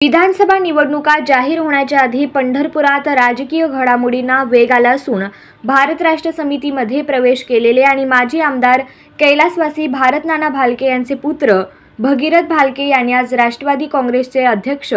विधानसभा निवडणुका जाहीर होण्याच्या आधी पंढरपुरात राजकीय घडामोडींना वेग आला असून भारत राष्ट्र समितीमध्ये प्रवेश केलेले आणि माजी आमदार कैलासवासी भारत नाना भालके यांचे पुत्र भगीरथ भालके यांनी आज राष्ट्रवादी काँग्रेसचे अध्यक्ष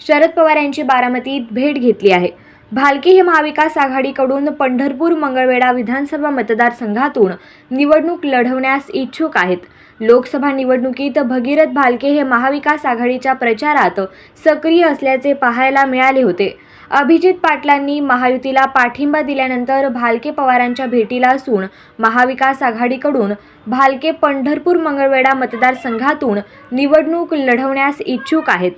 शरद पवार यांची बारामतीत भेट घेतली आहे. भालके हे महाविकास आघाडीकडून पंढरपूर मंगळवेढा विधानसभा मतदारसंघातून निवडणूक लढवण्यास इच्छुक आहेत. लोकसभा निवडणुकीत भगीरथ भालके हे महाविकास आघाडीच्या प्रचारात सक्रिय असल्याचे पाहायला मिळाले होते. अभिजित पाटलांनी महायुतीला पाठिंबा दिल्यानंतर भालके पवारांच्या भेटीला असून महाविकास आघाडीकडून भालके पंढरपूर मंगळवेढा मतदारसंघातून निवडणूक लढवण्यास इच्छुक आहेत.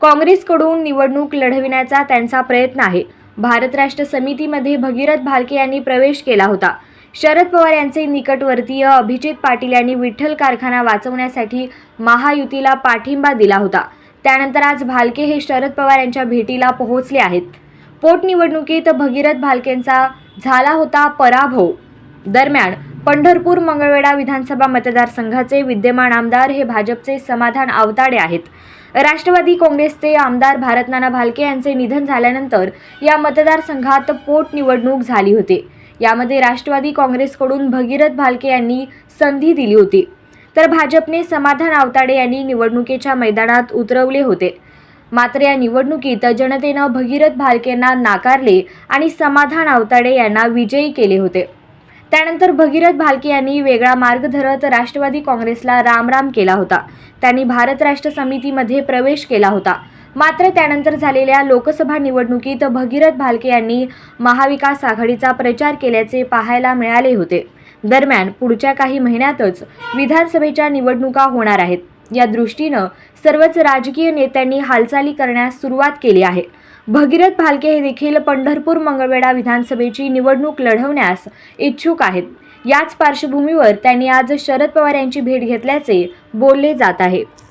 काँग्रेसकडून निवडणूक लढविण्याचा त्यांचा प्रयत्न आहे. भारत राष्ट्र समितीमध्ये भगीरथ भालके यांनी प्रवेश केला होता. शरद पवार यांचे निकटवर्तीय अभिजित पाटील यांनी विठ्ठल कारखाना वाचवण्यासाठी महायुतीला पाठिंबा दिला होता. त्यानंतर आज भालके हे शरद पवार यांच्या भेटीला पोहोचले आहेत. पोटनिवडणुकीत भगीरथ भालकेंचा झाला होता पराभव. दरम्यान पंढरपूर मंगळवेढा विधानसभा मतदारसंघाचे विद्यमान आमदार हे भाजपचे समाधान आवताडे आहेत. राष्ट्रवादी काँग्रेसचे आमदार भारतनाना भालके यांचे निधन झाल्यानंतर या मतदारसंघात पोटनिवडणूक झाली होती. यामध्ये राष्ट्रवादी काँग्रेसकडून भगीरथ भालके यांनी संधी दिली होती. तर भाजपने समाधान आवताडे यांनी निवडणुकीच्या मैदानात उतरवले होते. मात्र या निवडणुकीत जनतेनं भगीरथ भालकेंना नाकारले आणि समाधान आवताडे यांना विजयी केले होते. त्यानंतर भगीरथ भालके यांनी वेगळा मार्ग धरत राष्ट्रवादी काँग्रेसला रामराम केला होता. त्यांनी भारत राष्ट्र समितीमध्ये प्रवेश केला होता. मात्र त्यानंतर झालेल्या लोकसभा निवडणुकीत भगीरथ भालके यांनी महाविकास आघाडीचा प्रचार केल्याचे पाहायला मिळाले होते. दरम्यान पुढच्या काही महिन्यातच विधानसभेच्या निवडणुका होणार आहेत. या दृष्टीनं सर्वच राजकीय नेत्यांनी हालचाली करण्यास सुरुवात केली आहे. भगीरथ भालके हे देखील पंढरपूर मंगळवेढा विधानसभेची निवडणूक लढवण्यास इच्छुक आहेत. याच पार्श्वभूमीवर त्यांनी आज शरद पवार यांची भेट घेतल्याचे बोलले जात आहे.